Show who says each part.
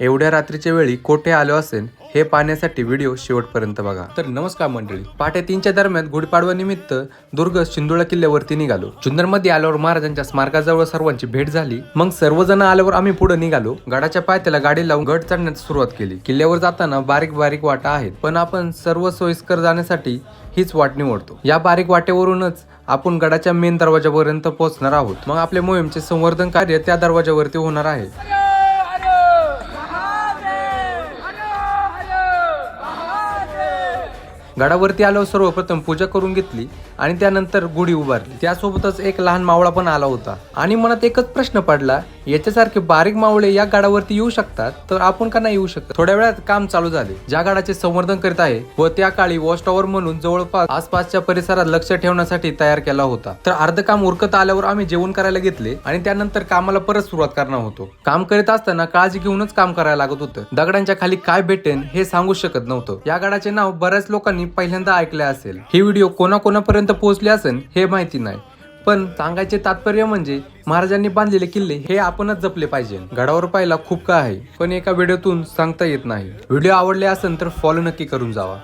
Speaker 1: एवढ्या रात्रीच्या वेळी कोठे आलो असेल हे पाहण्यासाठी व्हिडिओ शेवटपर्यंत बघा. तर नमस्कार मंडळी. पहाटे तीनच्या दरम्यान गुढीपाडवा निमित्त दुर्ग शिंदोळा किल्ल्यावरती निघालो. जुन्नरमध्ये आल्यावर महाराजांच्या स्मारकाजवळ सर्वांची भेट झाली. मग सर्वजण आल्यावर आम्ही पुढे निघालो. गडाच्या पायथ्याला गाडी लावून गड चढण्यास सुरुवात केली. किल्ल्यावर जाताना बारीक बारीक वाटा आहेत पण आपण सर्व सोयीस्कर जाण्यासाठी हीच वाट निवडतो. या बारीक वाटेवरूनच आपण गडाच्या मेन दरवाजापर्यंत पोहोचणार आहोत. मग आपल्या मोहीमचे संवर्धन कार्य त्या दरवाजावरती होणार आहे. गडावरती आल्यावर सर्वप्रथम पूजा करून घेतली आणि त्यानंतर गुढी उभारली. त्यासोबतच एक लहान मावळा पण आला होता. आणि मनात एकच प्रश्न पडला याच्यासारखे बारीक मावळे या गडावरती येऊ शकतात? तर आपण का नाही येऊ शकत? थोड्या वेळात काम चालू झाले. ज्या गडाचे संवर्धन करीत आहे व त्या काळी वॉच टॉवर म्हणून जवळपास आसपासच्या परिसरात लक्ष ठेवण्यासाठी तयार केला होता. तर अर्ध काम उरकत आल्यावर आम्ही जेवण करायला घेतले आणि त्यानंतर कामाला परत सुरुवात करणार होतो. काम करीत असताना काळजी घेऊनच काम करायला लागत होतं. दगडांच्या खाली काय भेटेन हे सांगू शकत नव्हतं. या गडाचे नाव बऱ्याच लोकांनी पहिल्यांदा ऐकले असेल. हे व्हिडिओ कोणाकोणापर्यंत पोहोचले असेल हे माहिती नाही. पण सांगायचे तात्पर्य म्हणजे महाराजांनी बांधलेले किल्ले हे आपणच जपले पाहिजे. गडावर पाहायला खूप काय आहे पण एका व्हिडिओतून सांगता येत नाही. व्हिडिओ आवडले असेल तर फॉलो नक्की करून जावा.